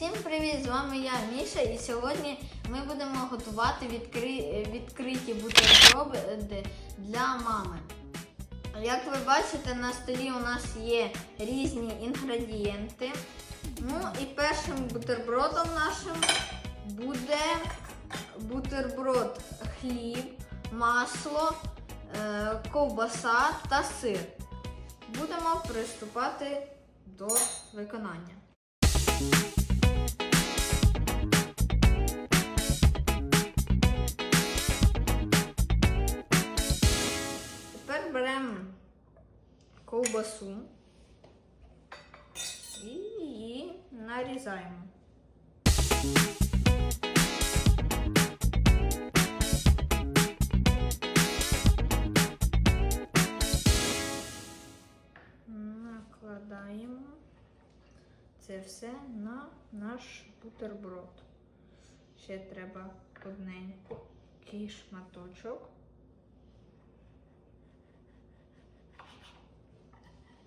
Всім привіт! З вами я, Міша, і сьогодні ми будемо готувати відкри... відкриті бутерброди для мами. Як ви бачите, на столі у нас є різні інгредієнти. Ну і першим бутербродом нашим буде бутерброд хліб, масло, е, ковбаса та сир. Будемо приступати до виконання. Ковбасу і її нарізаємо. Накладаємо це все на наш бутерброд. Ще треба одненький шматочок.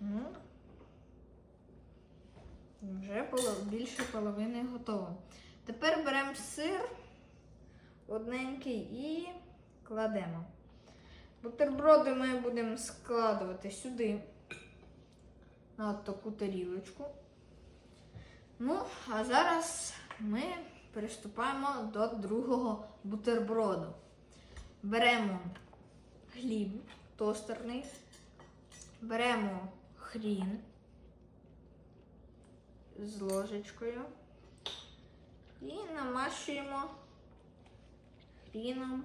Ну, вже більше половини готово. Тепер беремо сир одненький і кладемо. Бутерброди ми будемо складувати сюди, на таку тарілочку. Ну, а зараз ми приступаємо до другого бутерброду. Беремо хліб тостерний, беремо хрін з ложечкою і намащуємо хріном.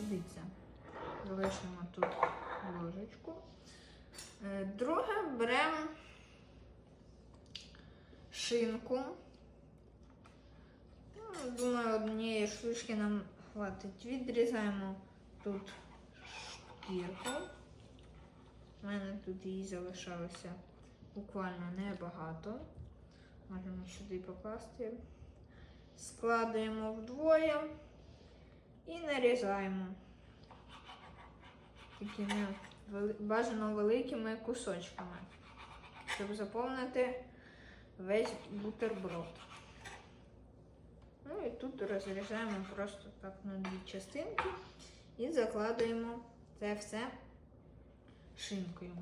Дивіться, залишимо тут ложечку. Е, Друге беремо шинку. Думаю, однієї штучки нам хватить. Відрізаємо тут шкірку. У мене тут її залишалося буквально небагато. Можемо сюди покласти. Складуємо вдвоє і нарізаємо такими бажано великими кусочками, щоб заповнити весь бутерброд. Ну і тут розрізаємо просто так на дві частинки і закладуємо це все шинкою.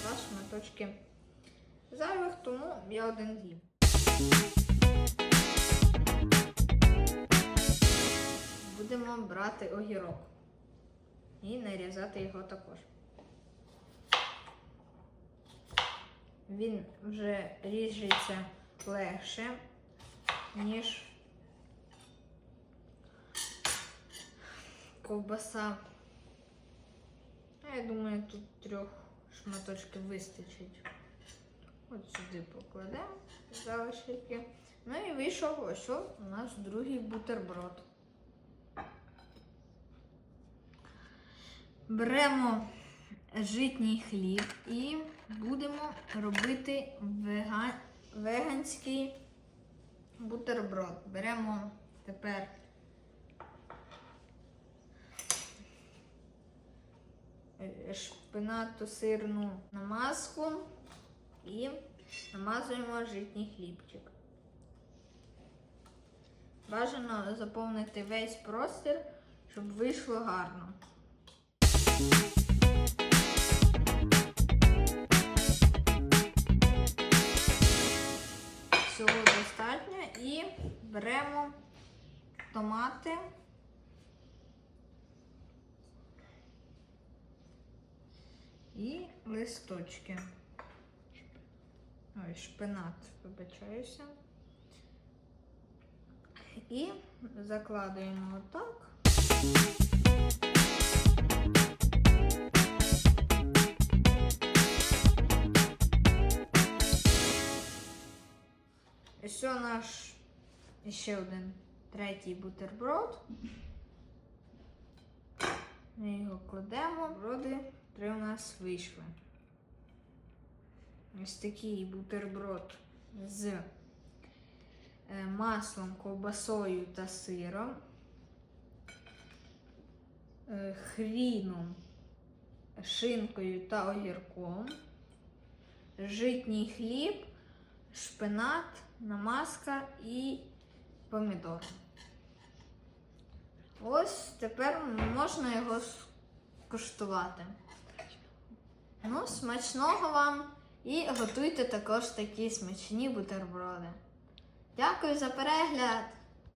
Два шматочки зайвих, тому я один з'їм. Будемо брати огірок і нарізати його також. Він вже ріжеться легше, ніж ковбаса. А Я думаю, тут трьох шматочків вистачить. От сюди покладемо залишки. Ну і вийшов ось у нас другий бутерброд. Беремо житній хліб і будемо робити вега... веганський бутерброд. Беремо тепер шпинату сирну намазку і намазуємо житній хлібчик. Бажано заповнити весь простір, щоб вийшло гарно. Томати. І листочки. Ой, шпинат, вибачаюся. І закладуємо отак. О наш ще один третій бутерброд. Ми його кладемо. Броди три у нас вийшли. ось такий бутерброд з е, маслом, ковбасою та сиром, е, хріном, шинкою та огірком, житній хліб, шпинат, намазка і помідор. Ось тепер можна його скуштувати. Ну, смачного вам і готуйте також такі смачні бутерброди. Дякую за перегляд!